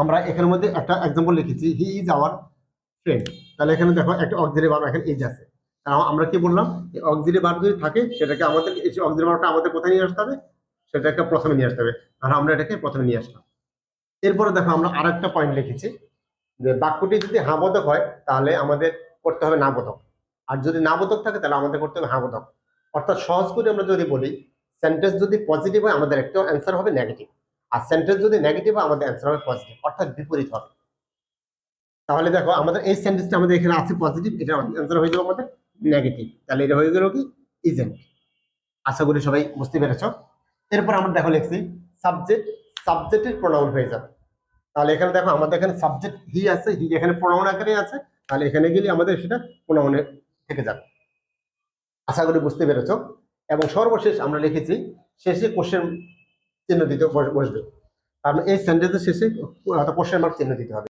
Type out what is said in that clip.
আমরা এখানের মধ্যে একটা এক্সাম্পল লিখেছি হি ইজ আওয়ার ফ্রেন্ড তাহলে এখানে দেখো একটা অক্সিলারি ভার্ব এখানে ইজ আছে। আমরা কি বললাম? এই অক্সিলারি ভার্ব যদি থাকে, সেটাকে আমাদের এই অক্সিলারি ভার্বটা আমাদের কোথায় নিয়ে আসতে হবে? সেটাকে প্রথমে নিয়ে আসতে হবে। আর আমরা এটাকে প্রথমে নিয়ে আসলাম। এরপরে দেখো আমরা আরেকটা পয়েন্ট লিখেছি, যে বাক্যটি যদি হাবোধক হয়, তাহলে আমাদের করতে হবে নাবোধক। আর যদি নাবোধক থাকে, তাহলে আমাদের করতে হবে হাবোধক। অর্থাৎ সহজ করে আমরা যদি বলি সেন্টেন্স যদি পজিটিভ হয়, আমাদের একটা অ্যান্সার হবে নেগেটিভ আর সেন্টেন্স যদি নেগেটিভ হয়, আমাদের অ্যান্সার হবে পজিটিভ অর্থাৎ বিপরীত হবে। তাহলে দেখো, আমাদের এই সেন্টেন্সটা আমাদের এখানে আছে পজিটিভ এটা অ্যান্সার হয়ে যাবে আমাদের নেগেটিভ তাহলে এটা হয়ে গেল কি? ইজেন্ট আশা করি সবাই বুঝতে পেরেছ। এরপর আমরা দেখো লিখছি সাবজেক্ট সাবজেক্টের প্রোনাউন হয়ে যাবে। তাহলে এখানে দেখো, আমাদের এখানে সাবজেক্ট হি আছে হি এখানে প্রোনাউন আকারে আছে। তাহলে এখানে গেলে আমাদের সেটা প্রোনাউনে থেকে যাবে। আশা করি বুঝতে পেরেছ। এবং সর্বশেষ আমরা লিখেছি, শেষে কোশ্চেন চিহ্ন দিতে বস- বসবে। কারণ এই সেন্টেন্সের শেষে কোশ্চেন মার্ক চিহ্ন দিতে হবে।